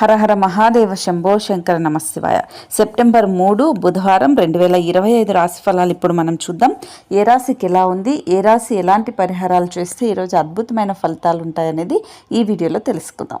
హరహర మహాదేవ శంభో శంకర నమశివాయ. సెప్టెంబర్ మూడు బుధవారం రెండు వేల ఇరవై ఐదు రాశి ఫలాలు ఇప్పుడు మనం చూద్దాం. ఏ రాశికి ఎలా ఉంది? ఏ రాశి ఎలాంటి పరిహారాలు చేస్తే ఈరోజు అద్భుతమైన ఫలితాలు ఉంటాయనేది ఈ వీడియోలో తెలుసుకుందాం.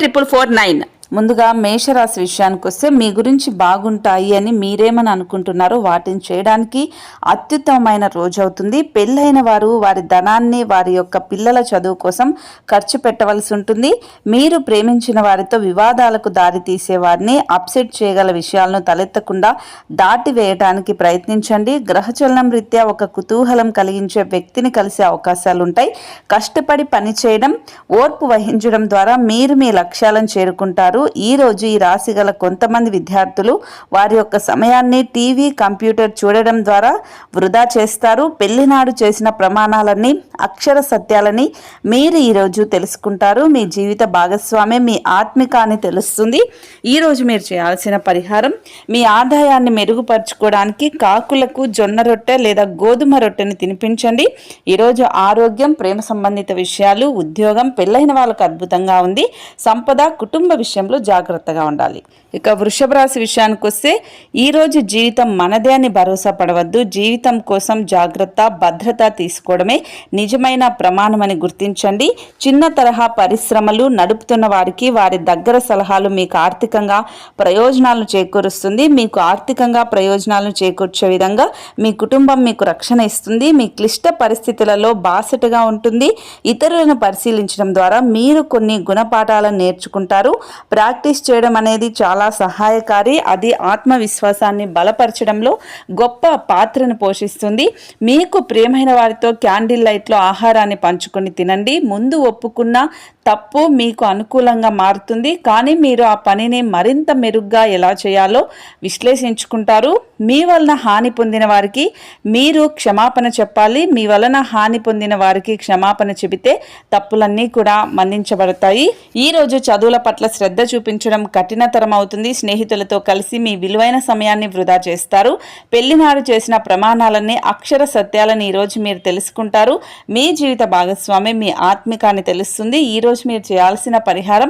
triple four nine ముందుగా మేషరాశి విషయానికి వస్తే మీ గురించి బాగుంటాయి అని మీరేమని అనుకుంటున్నారో వాటిని చేయడానికి అత్యుత్తమమైన రోజు అవుతుంది. పెళ్ళైన వారు వారి ధనాన్ని వారి యొక్క పిల్లల చదువు కోసం ఖర్చు పెట్టవలసి ఉంటుంది. మీరు ప్రేమించిన వారితో వివాదాలకు దారితీసే వారిని అప్సెట్ చేయగల విషయాలను తలెత్తకుండా దాటివేయడానికి ప్రయత్నించండి. గ్రహచలనం రీత్యా ఒక కుతూహలం కలిగించే వ్యక్తిని కలిసే అవకాశాలు ఉంటాయి. కష్టపడి పని చేయడం ఓర్పు వహించడం ద్వారా మీరు మీ లక్ష్యాలను చేరుకుంటారు. ఈ రోజు ఈ రాశి గల కొంతమంది విద్యార్థులు వారి యొక్క సమయాన్ని టీవీ కంప్యూటర్ చూడడం ద్వారా వృధా చేస్తారు. పెళ్ళినాడు చేసిన ప్రమాణాలన్నీ అక్షర సత్యాలని మీరు ఈరోజు తెలుసుకుంటారు. మీ జీవిత భాగస్వామి మీ ఆత్మిక అని తెలుస్తుంది ఈరోజు మీరు చేయాల్సిన పరిహారం మీ ఆదాయాన్ని మెరుగుపరచుకోవడానికి కాకులకు జొన్న రొట్టె లేదా గోధుమ రొట్టెని తినిపించండి. ఈరోజు ఆరోగ్యం ప్రేమ సంబంధిత విషయాలు ఉద్యోగం పెళ్ళైన వాళ్ళకు అద్భుతంగా ఉంది. సంపద కుటుంబ విషయంలో జాగ్రత్తగా ఉండాలి. ఇక వృషభ రాశి విషయానికి వస్తే ఈరోజు జీవితం మనదే అని భరోసా పడవద్దు. జీవితం కోసం జాగ్రత్త భద్రత తీసుకోవడమే నిజమైన ప్రమాణమని గుర్తించండి. చిన్న తరహా పరిశ్రమలు నడుపుతున్న వారికి వారి దగ్గర సలహాలు మీకు ఆర్థికంగా ప్రయోజనాలను చేకూరుస్తుంది. మీకు ఆర్థికంగా ప్రయోజనాలను చేకూర్చే విధంగా మీ కుటుంబం మీకు రక్షణ ఇస్తుంది. మీ క్లిష్ట పరిస్థితులలో బాసటగా ఉంటుంది. ఇతరులను పరిశీలించడం ద్వారా మీరు కొన్ని గుణపాఠాలను నేర్చుకుంటారు. ప్రాక్టీస్ చేయడం అనేది చాలా సహాయకారి. అది ఆత్మవిశ్వాసాన్ని బలపరచడంలో గొప్ప పాత్రను పోషిస్తుంది. మీకు ప్రియమైన వారితో క్యాండిల్ లైట్లో ఆహారాన్ని పంచుకొని తినండి. ముందు ఒప్పుకున్న తప్పు మీకు అనుకూలంగా మారుతుంది కానీ మీరు ఆ పనిని మరింత మెరుగ్గా ఎలా చేయాలో విశ్లేషించుకుంటారు. మీ వలన హాని పొందిన వారికి మీరు క్షమాపణ చెప్పాలి. మీ వలన హాని పొందిన వారికి క్షమాపణ చెబితే తప్పులన్నీ కూడా మన్నించబడతాయి. ఈ రోజు చదువుల పట్ల శ్రద్ధ చూపించడం కఠినతరం అవుతుంది. స్నేహితులతో కలిసి మీ విలువైన సమయాన్ని వృధా చేస్తారు. పెళ్ళినాడు చేసిన ప్రమాణాలన్నీ అక్షర సత్యాలను ఈరోజు మీరు తెలుసుకుంటారు. మీ జీవిత భాగస్వామి మీ ఆత్మికాన్ని తెలుస్తుంది. ఈ రోజు మీరు చేయాల్సిన పరిహారం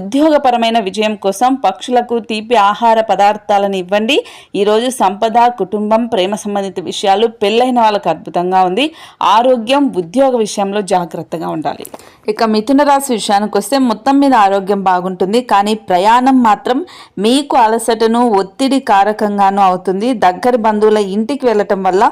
ఉద్యోగపరమైన విజయం కోసం పక్షులకు తీపి ఆహార పదార్థాలను ఇవ్వండి. ఈరోజు సంపద కుటుంబం ప్రేమ సంబంధిత విషయాలు పెళ్ళైన వాళ్ళకు అద్భుతంగా ఉంది. ఆరోగ్యం ఉద్యోగ విషయంలో జాగ్రత్తగా ఉండాలి. ఇక మిథున రాశి విషయానికి వస్తే మొత్తం మీద ఆరోగ్యం బాగుంటుంది. కానీ ప్రయాణం మాత్రం మీకు అలసటను ఒత్తిడి కారకంగాను అవుతుంది. దగ్గర బంధువుల ఇంటికి వెళ్ళటం వల్ల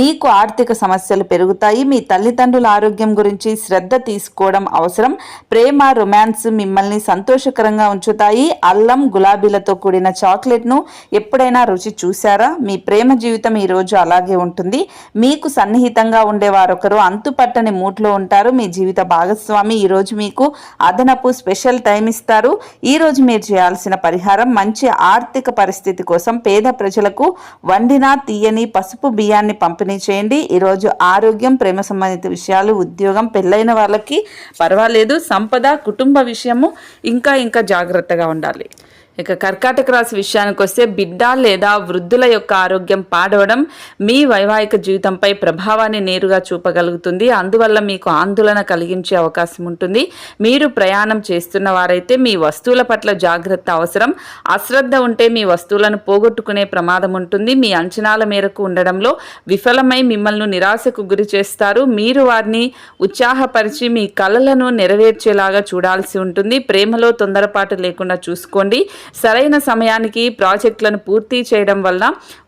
మీకు ఆర్థిక సమస్యలు పెరుగుతాయి. మీ తల్లిదండ్రుల ఆరోగ్యం గురించి శ్రద్ధ తీసుకోవడం అవసరం. ప్రేమ రొమాన్స్ మిమ్మల్ని సంతోషకరంగా ఉంచుతాయి. అల్లం గులాబీలతో కూడిన చాక్లెట్ను ఎప్పుడైనా రుచి చూశారా? మీ ప్రేమ జీవితం ఈ రోజు అలాగే ఉంటుంది. మీకు సన్నిహితంగా ఉండే వారొకరు అంతుపట్టని మూట్లో ఉంటారు. మీ జీవిత భాగస్వామి ఈరోజు మీకు అదనపు స్పెషల్ టైం ఇస్తారు. ఈరోజు మీరు చేయాల్సిన పరిహారం మంచి ఆర్థిక పరిస్థితి కోసం పేద ప్రజలకు వండిన తీయని పసుపు బియ్యాన్ని పంపిణీ చేయండి. ఈరోజు ఆరోగ్యం ప్రేమ సంబంధిత విషయాలు ఉద్యోగం పెళ్ళైన వాళ్ళకి పర్వాలేదు. సంపద కుటుంబ విషయము ఇంకా ఇంకా జాగ్రత్తగా ఉండాలి. ఇక కర్కాటక రాశి విషయానికి వస్తే బిడ్డ లేదా వృద్ధుల యొక్క ఆరోగ్యం పాడవడం మీ వైవాహిక జీవితంపై ప్రభావాన్ని నేరుగా చూపగలుగుతుంది. అందువల్ల మీకు ఆందోళన కలిగించే అవకాశం ఉంటుంది. మీరు ప్రయాణం చేస్తున్న వారైతే మీ వస్తువుల పట్ల జాగ్రత్త అవసరం. అశ్రద్ధ ఉంటే మీ వస్తువులను పోగొట్టుకునే ప్రమాదం ఉంటుంది. మీ అంచనాల మేరకు ఉండడంలో విఫలమై మిమ్మల్ని నిరాశకు గురి చేస్తారు. మీరు వారిని ఉత్సాహపరిచి మీ కలలను నెరవేర్చేలాగా చూడాల్సి ఉంటుంది. ప్రేమలో తొందరపాటు లేకుండా చూసుకోండి. సరైన సమయానికి ప్రాజెక్టులను పూర్తి చేయడం వల్ల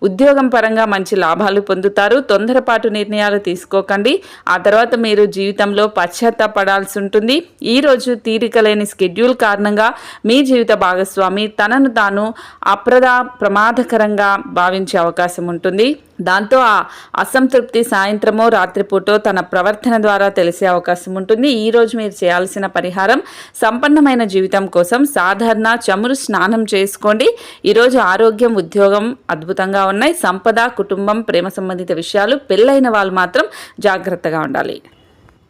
ఉద్యోగం పరంగా మంచి లాభాలు పొందుతారు. తొందరపాటు నిర్ణయాలు తీసుకోకండి. ఆ తర్వాత మీరు జీవితంలో పశ్చాత్తాపడాల్సి ఉంటుంది. ఈ రోజు తీరిక లేని స్కెడ్యూల్ కారణంగా మీ జీవిత భాగస్వామి తనను తాను అప్రదా ప్రమాదకరంగా భావించే అవకాశం ఉంటుంది. దాంతో ఆ అసంతృప్తి సాయంత్రమో రాత్రిపూటో తన ప్రవర్తన ద్వారా తెలిసే అవకాశం ఉంటుంది. ఈరోజు మీరు చేయాల్సిన పరిహారం సంపన్నమైన జీవితం కోసం సాధారణ చమురు స్నానం చేసుకోండి. ఈరోజు ఆరోగ్యం ఉద్యోగం అద్భుతంగా ఉన్నాయి. సంపద కుటుంబం ప్రేమ సంబంధిత విషయాలు పెళ్ళైన వాళ్ళు మాత్రం జాగ్రత్తగా ఉండాలి.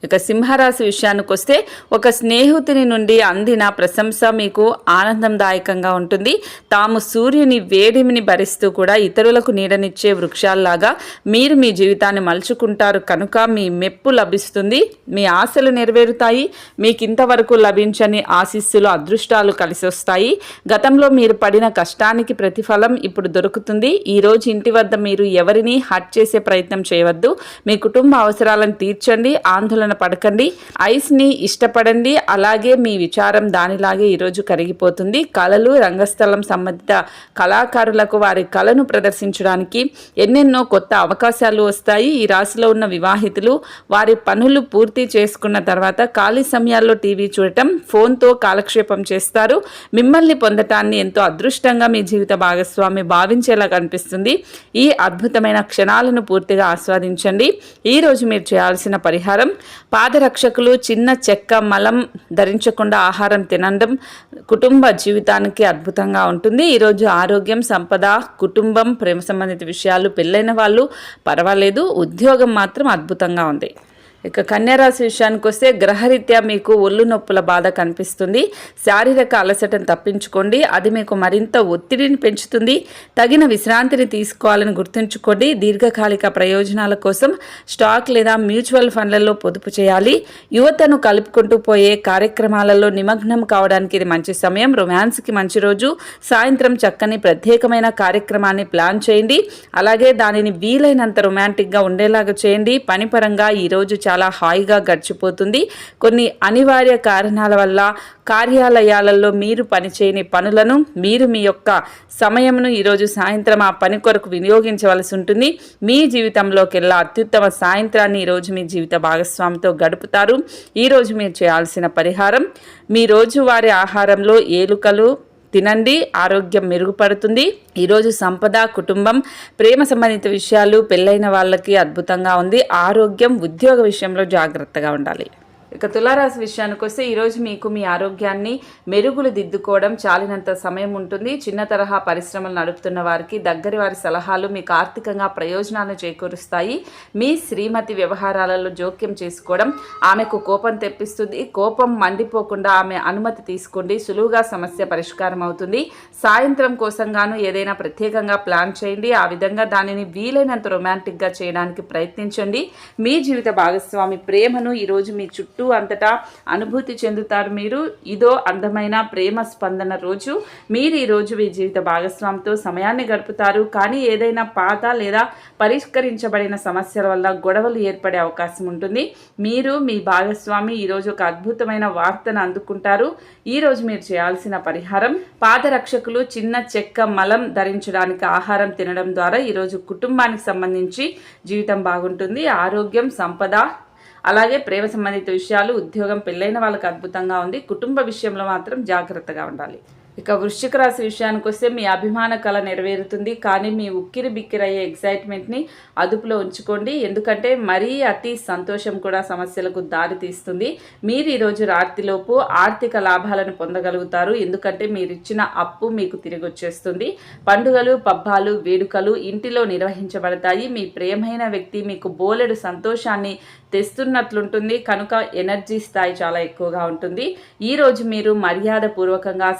ఇక సింహరాశి విషయానికి వస్తే ఒక స్నేహితుని నుండి అందిన ప్రశంస మీకు ఆనందదాయకంగా ఉంటుంది. తాము సూర్యుని వేడిమిని భరిస్తూ కూడా ఇతరులకు నీడనిచ్చే వృక్షాల్లాగా మీరు మీ జీవితాన్ని మలుచుకుంటారు కనుక మీ మెప్పు లభిస్తుంది. మీ ఆశలు నెరవేరుతాయి. మీకు ఇంతవరకు లభించని ఆశీస్సులు అదృష్టాలు కలిసి వస్తాయి గతంలో మీరు పడిన కష్టానికి ప్రతిఫలం ఇప్పుడు దొరుకుతుంది. ఈ రోజు ఇంటి వద్ద మీరు ఎవరిని హట్ చేసే ప్రయత్నం చేయవద్దు. మీ కుటుంబ అవసరాలను తీర్చండి. ఆందోళన పడకండి ఐస్ని ఇష్టపడండి అలాగే మీ విచారం దానిలాగే ఈరోజు కరిగిపోతుంది. కళలు రంగస్థలం సంబంధిత కళాకారులకు వారి కళను ప్రదర్శించడానికి ఎన్నెన్నో కొత్త అవకాశాలు వస్తాయి. ఈ రాశిలో ఉన్న వివాహితులు వారి పనులు పూర్తి చేసుకున్న తర్వాత ఖాళీ సమయాల్లో టీవీ చూడటం ఫోన్తో కాలక్షేపం చేస్తారు. మిమ్మల్ని పొందటాన్ని ఎంతో అదృష్టంగా మీ జీవిత భాగస్వామి భావించేలా కనిపిస్తుంది. ఈ అద్భుతమైన క్షణాలను పూర్తిగా ఆస్వాదించండి. ఈ రోజు మీరు చేయాల్సిన పరిహారం పాదరక్షకులు చిన్న చెక్క మలం ధరించకుండా ఆహారం తినడం కుటుంబ జీవితానికి అద్భుతంగా ఉంటుంది. ఈరోజు ఆరోగ్యం సంపద కుటుంబం ప్రేమ సంబంధిత విషయాలు పెళ్ళైన వాళ్ళు పర్వాలేదు. ఉద్యోగం మాత్రం అద్భుతంగా ఉంది. ఇక కన్యారాశి విషయానికి వస్తే గ్రహరీత్యా మీకు ఒళ్ళు నొప్పుల బాధ కనిపిస్తుంది. శారీరక అలసటను తప్పించుకోండి. అది మీకు మరింత ఒత్తిడిని పెంచుతుంది. తగిన విశ్రాంతిని తీసుకోవాలని గుర్తుంచుకోండి. దీర్ఘకాలిక ప్రయోజనాల కోసం స్టాక్ లేదా మ్యూచువల్ ఫండ్లలో పొదుపు చేయాలి. యువతను కలుపుకుంటూ పోయే కార్యక్రమాలలో నిమగ్నం కావడానికి ఇది మంచి సమయం. రొమాన్స్కి మంచి రోజు. సాయంత్రం చక్కని ప్రత్యేకమైన కార్యక్రమాన్ని ప్లాన్ చేయండి. అలాగే దానిని వీలైనంత రొమాంటిక్గా ఉండేలాగా చేయండి. పనిపరంగా ఈరోజు చాలా చాలా హాయిగా గడిచిపోతుంది. కొన్ని అనివార్య కారణాల వల్ల కార్యాలయాలలో మీరు పనిచేయని పనులను మీరు మీ యొక్క సమయమును ఈరోజు సాయంత్రం ఆ పని కొరకు వినియోగించవలసి ఉంటుంది. మీ జీవితంలోకెల్లా అత్యుత్తమ సాయంత్రాన్ని ఈరోజు మీ జీవిత భాగస్వామితో గడుపుతారు. ఈరోజు మీరు చేయాల్సిన పరిహారం మీ రోజువారి ఆహారంలో ఏలుకలు తినండి ఆరోగ్యం మెరుగుపడుతుంది. ఈరోజు సంపద కుటుంబం ప్రేమ సంబంధిత విషయాలు పెళ్ళైన వాళ్ళకి అద్భుతంగా ఉంది. ఆరోగ్యం ఉద్యోగ విషయంలో జాగ్రత్తగా ఉండాలి. ఇక తులారాశి విషయానికి వస్తే ఈరోజు మీకు మీ ఆరోగ్యాన్ని మెరుగులు దిద్దుకోవడం చాలినంత సమయం ఉంటుంది. చిన్న తరహా పరిశ్రమలు నడుపుతున్న వారికి దగ్గరి వారి సలహాలు మీకు ఆర్థికంగా ప్రయోజనాలను చేకూరుస్తాయి. మీ శ్రీమతి వ్యవహారాలలో జోక్యం చేసుకోవడం ఆమెకు కోపం తెప్పిస్తుంది. కోపం మండిపోకుండా ఆమె అనుమతి తీసుకోండి. సులువుగా సమస్య పరిష్కారం అవుతుంది. సాయంత్రం కోసం గాను ఏదైనా ప్రత్యేకంగా ప్లాన్ చేయండి. ఆ విధంగా దానిని వీలైనంత రొమాంటిక్గా చేయడానికి ప్రయత్నించండి. మీ జీవిత భాగస్వామి ప్రేమను ఈరోజు మీ చుట్టూ అంతటా అనుభూతి చెందుతారు మీరు. ఇదో అందమైన ప్రేమ స్పందన రోజు. మీరు ఈరోజు మీ జీవిత భాగస్వామితో సమయాన్ని గడుపుతారు. కానీ ఏదైనా పాత లేదా పరిష్కరించబడిన సమస్యల వల్ల గొడవలు ఏర్పడే అవకాశం ఉంటుంది. మీరు మీ భాగస్వామి ఈరోజు ఒక అద్భుతమైన వార్తను అందుకుంటారు. ఈరోజు మీరు చేయాల్సిన పరిహారం పాదరక్షకులు చిన్న చెక్క మలం ధరించడానికి ఆహారం తినడం ద్వారా ఈరోజు కుటుంబానికి సంబంధించి జీవితం బాగుంటుంది. ఆరోగ్యం సంపద అలాగే ప్రేమ సంబంధిత విషయాలు ఉద్యోగం పెళ్ళైన వాళ్ళకి అద్భుతంగా ఉంది. కుటుంబ విషయంలో మాత్రం జాగ్రత్తగా ఉండాలి. ఇక వృశ్చిక రాశి విషయానికి వస్తే మీ అభిమాన కళ నెరవేరుతుంది కానీ మీ ఉక్కిరి బిక్కిరయ్యే ఎగ్జైట్మెంట్ని అదుపులో ఉంచుకోండి. ఎందుకంటే మరీ అతి సంతోషం కూడా సమస్యలకు దారితీస్తుంది మీరు ఈరోజు రాత్రిలోపు ఆర్థిక లాభాలను పొందగలుగుతారు. ఎందుకంటే మీరు ఇచ్చిన అప్పు మీకు తిరిగి వచ్చేస్తుంది పండుగలు పబ్బాలు వేడుకలు ఇంటిలో నిర్వహించబడతాయి. మీ ప్రేమైన వ్యక్తి మీకు బోలెడు సంతోషాన్ని తెస్తున్నట్లుంటుంది. కనుక ఎనర్జీ స్థాయి చాలా ఎక్కువగా ఉంటుంది. ఈరోజు మీరు మర్యాద పూర్వకంగా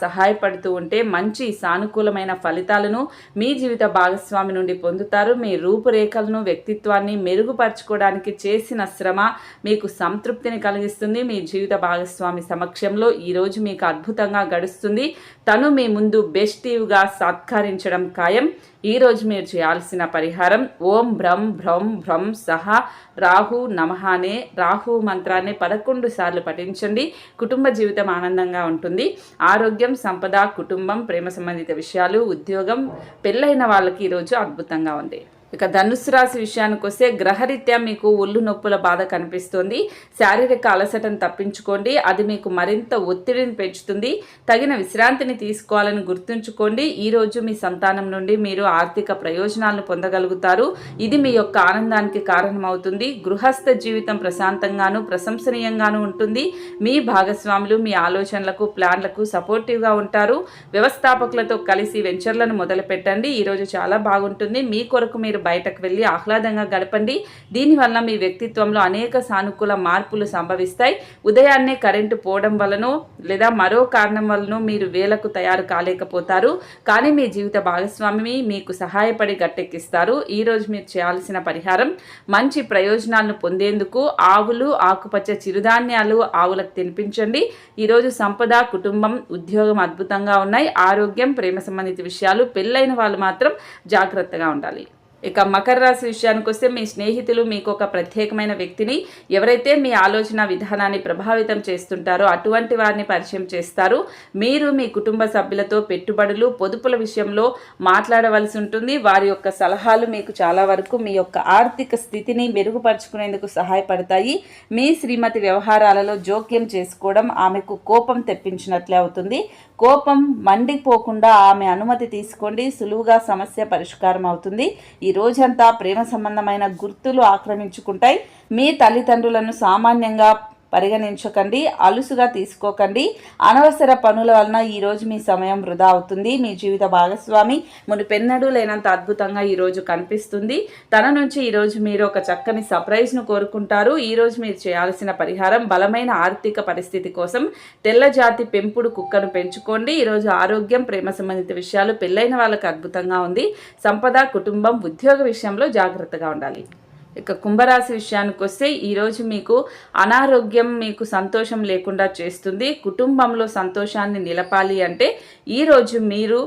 సహాయపడుతూ ఉంటే మంచి సానుకూలమైన ఫలితాలను మీ జీవిత భాగస్వామి నుండి పొందుతారు. మీ రూపురేఖలను వ్యక్తిత్వాన్ని మెరుగుపరచుకోవడానికి చేసిన శ్రమ మీకు సంతృప్తిని కలిగిస్తుంది. మీ జీవిత భాగస్వామి సమక్షంలో ఈరోజు మీకు అద్భుతంగా గడుస్తుంది. తను మీ ముందు బెస్టివ్గా సత్కరించడం ఖాయం. ఈరోజు మీరు చేయాల్సిన పరిహారం ఓం భ్రం భ్రం భ్రం సహా రాహు నమహానే. రాహు మంత్రాన్ని పదకొండు సార్లు పఠించండి. కుటుంబ జీవితం ఆనందంగా ఉంటుంది. ఆరోగ్యం సంపద కుటుంబం ప్రేమ సంబంధిత విషయాలు ఉద్యోగం పెళ్ళైన వాళ్ళకి ఈరోజు అద్భుతంగా ఉంది. ఇక ధనుసు రాశి విషయానికి వస్తే గ్రహరీత్యా మీకు ఒళ్ళు నొప్పుల బాధ కనిపిస్తుంది. శారీరక అలసటను తప్పించుకోండి. అది మీకు మరింత ఒత్తిడిని పెంచుతుంది. తగిన విశ్రాంతిని తీసుకోవాలని గుర్తుంచుకోండి. ఈ రోజు మీ సంతానం నుండి మీరు ఆర్థిక ప్రయోజనాలను పొందగలుగుతారు. ఇది మీ యొక్క ఆనందానికి కారణమవుతుంది. గృహస్థ జీవితం ప్రశాంతంగాను ప్రశంసనీయంగాను ఉంటుంది. మీ భాగస్వాములు మీ ఆలోచనలకు ప్లాన్లకు సపోర్టివ్గా ఉంటారు. వ్యవస్థాపకులతో కలిసి వెంచర్లను మొదలు పెట్టండి ఈరోజు చాలా బాగుంటుంది. మీ కొరకు మీరు బయటకు వెళ్ళి ఆహ్లాదంగా గడపండి. దీనివల్ల మీ వ్యక్తిత్వంలో అనేక సానుకూల మార్పులు సంభవిస్తాయి. ఉదయాన్నే కరెంటు పోవడం వలన లేదా మరో కారణం వలన మీరు వేలకు తయారు కాలేకపోతారు. కానీ మీ జీవిత భాగస్వామి మీకు సహాయపడి గట్టెక్కిస్తారు. ఈరోజు మీరు చేయాల్సిన పరిహారం మంచి ప్రయోజనాలను పొందేందుకు ఆవులు ఆకుపచ్చ చిరుధాన్యాలు ఆవులకు తినిపించండి. ఈరోజు సంపద కుటుంబం ఉద్యోగం అద్భుతంగా ఉన్నాయి. ఆరోగ్యం ప్రేమ సంబంధిత విషయాలు పెళ్ళైన వాళ్ళు మాత్రం జాగ్రత్తగా ఉండాలి. ఇక మకర రాశి విషయానికి వస్తే మీ స్నేహితులు మీకు ఒక ప్రత్యేకమైన వ్యక్తిని ఎవరైతే మీ ఆలోచన విధానాన్ని ప్రభావితం చేస్తుంటారో అటువంటి వారిని పరిచయం చేస్తారు. మీరు మీ కుటుంబ సభ్యులతో పెట్టుబడులు పొదుపుల విషయంలో మాట్లాడవలసి ఉంటుంది. వారి యొక్క సలహాలు మీకు చాలా వరకు మీ యొక్క ఆర్థిక స్థితిని మెరుగుపరుచుకునేందుకు సహాయపడతాయి. మీ శ్రీమతి వ్యవహారాలలో జోక్యం చేసుకోవడం ఆమెకు కోపం తెప్పించినట్లే అవుతుంది. కోపం మండిపోకుండా ఆమె అనుమతి తీసుకోండి. సులువుగా సమస్య పరిష్కారం అవుతుంది. ఈ రోజంతా ప్రేమ సంబంధమైన గుర్తులు ఆక్రమించుకుంటాయి. మీ తల్లిదండ్రులను సామాన్యంగా పరిగణించకండి అలుసుగా తీసుకోకండి. అనవసర పనుల వలన ఈరోజు మీ సమయం వృధా అవుతుంది. మీ జీవిత భాగస్వామి మునిపెన్నడూ లేనంత అద్భుతంగా ఈరోజు కనిపిస్తుంది. తన నుంచి ఈరోజు మీరు ఒక చక్కని సర్ప్రైజ్ను కోరుకుంటారు. ఈరోజు మీరు చేయాల్సిన పరిహారం బలమైన ఆర్థిక పరిస్థితి కోసం తెల్ల జాతి పెంపుడు కుక్కను పెంచుకోండి. ఈరోజు ఆరోగ్యం ప్రేమ సంబంధిత విషయాలు పెళ్ళైన వాళ్ళకి అద్భుతంగా ఉంది. సంపద కుటుంబం ఉద్యోగ విషయంలో జాగ్రత్తగా ఉండాలి. ఇక కుంభరాశి విషయానికి వస్తే ఈరోజు మీకు అనారోగ్యం మీకు సంతోషం లేకుండా చేస్తుంది. కుటుంబంలో సంతోషాన్ని నిలపాలి అంటే ఈరోజు మీరు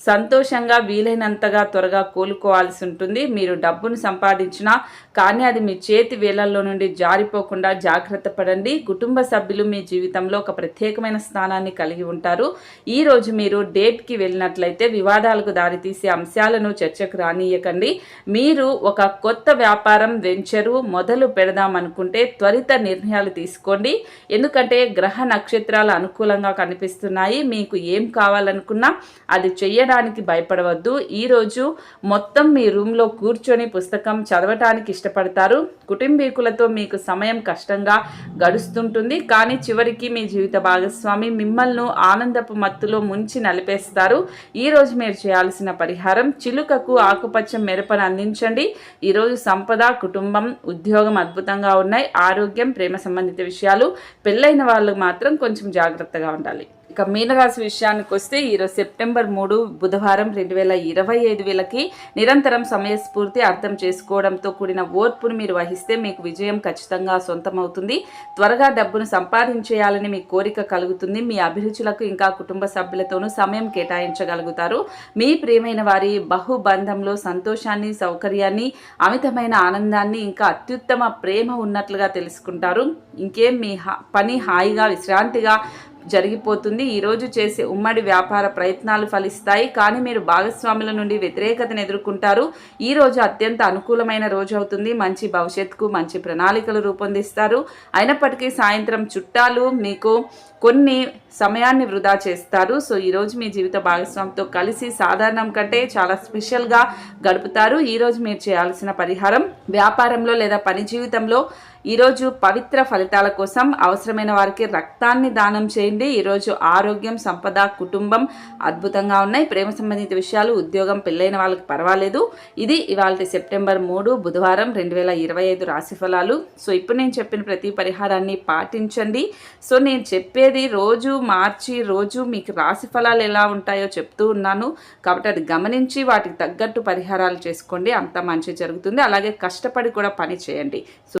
సంతోషంగా వీలైనంతగా త్వరగా కోలుకోవాల్సి ఉంటుంది. మీరు డబ్బును సంపాదించినా కానీ అది మీ చేతి వేలల్లో నుండి జారిపోకుండా జాగ్రత్త పడండి. కుటుంబ సభ్యులు మీ జీవితంలో ఒక ప్రత్యేకమైన స్థానాన్ని కలిగి ఉంటారు. ఈరోజు మీరు డేట్కి వెళ్ళినట్లయితే వివాదాలకు దారితీసే అంశాలను చర్చకు రానియకండి. మీరు ఒక కొత్త వ్యాపారం వెంచరు మొదలు పెడదామనుకుంటే త్వరిత నిర్ణయాలు తీసుకోండి. ఎందుకంటే గ్రహ నక్షత్రాలు అనుకూలంగా కనిపిస్తున్నాయి. మీకు ఏం కావాలనుకున్నా అది చెయ్యడానికి భయపడవద్దు. ఈరోజు మొత్తం మీ రూమ్లో కూర్చొని పుస్తకం చదవటానికి ఇష్టపడతారు కుటుంబీకులతో మీకు సమయం కష్టంగా గడుస్తుంటుంది. కానీ చివరికి మీ జీవిత భాగస్వామి మిమ్మల్ని ఆనందపు మత్తులో ముంచి నలిపేస్తారు. ఈరోజు మీరు చేయాల్సిన పరిహారం చిలుకకు ఆకుపచ్చ మెరపను అందించండి. ఈరోజు సంపద కుటుంబం ఉద్యోగం అద్భుతంగా ఉన్నాయి. ఆరోగ్యం ప్రేమ సంబంధిత విషయాలు. పెళ్ళైన వాళ్ళు మాత్రం కొంచెం జాగ్రత్తగా ఉండాలి. ఇక మీనరాశి విషయానికి వస్తే ఈరోజు సెప్టెంబర్ మూడు బుధవారం రెండు వేల ఇరవై ఐదు వేలకి నిరంతరం సమయస్ఫూర్తి అర్థం చేసుకోవడంతో కూడిన ఓర్పును మీరు వహిస్తే మీకు విజయం ఖచ్చితంగా సొంతమవుతుంది. త్వరగా డబ్బును సంపాదించేయాలని మీ కోరిక కలుగుతుంది. మీ అభిరుచులకు ఇంకా కుటుంబ సభ్యులతోనూ సమయం కేటాయించగలుగుతారు. మీ ప్రియమైన వారి బహుబంధంలో సంతోషాన్ని సౌకర్యాన్ని అమితమైన ఆనందాన్ని ఇంకా అత్యుత్తమ ప్రేమ ఉన్నట్లుగా తెలుసుకుంటారు. ఇంకేం మీ పని హాయిగా విశ్రాంతిగా జరిగిపోతుంది. ఈరోజు చేసే ఉమ్మడి వ్యాపార ప్రయత్నాలు ఫలిస్తాయి. కానీ మీరు భాగస్వాముల నుండి వ్యతిరేకతను ఎదుర్కొంటారు. ఈ రోజు అత్యంత అనుకూలమైన రోజు అవుతుంది. మంచి భవిష్యత్తుకు మంచి ప్రణాళికలు రూపొందిస్తారు. అయినప్పటికీ సాయంత్రం చుట్టాలు మీకు కొన్ని సమయాన్ని వృధా చేస్తారు. సో ఈరోజు మీ జీవిత భాగస్వామితో కలిసి సాధారణం కంటే చాలా స్పెషల్గా గడుపుతారు. ఈరోజు మీరు చేయాల్సిన పరిహారం వ్యాపారంలో లేదా పని జీవితంలో ఈరోజు పవిత్ర ఫలితాల కోసం అవసరమైన వారికి రక్తాన్ని దానం చేయండి. ఈరోజు ఆరోగ్యం సంపద కుటుంబం అద్భుతంగా ఉన్నాయి. ప్రేమ సంబంధిత విషయాలు ఉద్యోగం పెళ్ళైన వాళ్ళకి పర్వాలేదు. ఇది ఇవాళ సెప్టెంబర్ మూడు బుధవారం రెండు వేల ఇరవై ఐదు రాశి ఫలాలు. సో ఇప్పుడు నేను చెప్పిన ప్రతి పరిహారాన్ని పాటించండి. సో నేను చెప్పేది రోజు మార్చి రోజు మీకు రాశి ఫలాలు ఎలా ఉంటాయో చెప్తూ ఉన్నాను. కాబట్టి అది గమనించి వాటికి తగ్గట్టు పరిహారాలు చేసుకోండి. అంత మంచి జరుగుతుంది. అలాగే కష్టపడి కూడా పని చేయండి. సో